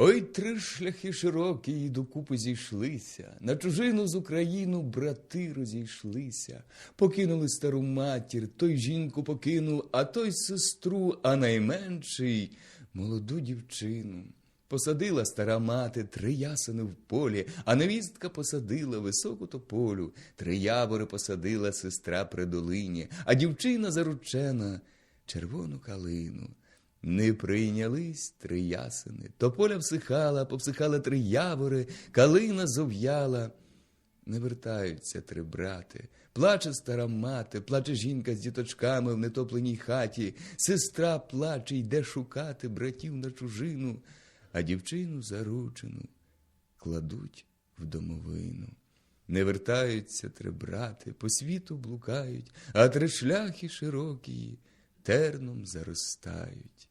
Ой, три шляхи широкі й докупи зійшлися, на чужину з Україну брати розійшлися, покинули стару матір, той жінку покинув, а той сестру, а найменший молоду дівчину. Посадила стара мати три ясени в полі, а невістка посадила високу тополю, три явори посадила сестра при долині, а дівчина заручена червону калину. Не прийнялись три ясени, тополя всихала, повсихала три явори, калина зов'яла. Не вертаються три брати, плаче стара мати, плаче жінка з діточками в нетопленій хаті, сестра плаче, йде шукати братів на чужину, а дівчину заручену кладуть в домовину. Не вертаються три брати, по світу блукають, а три шляхи широкі терном заростають.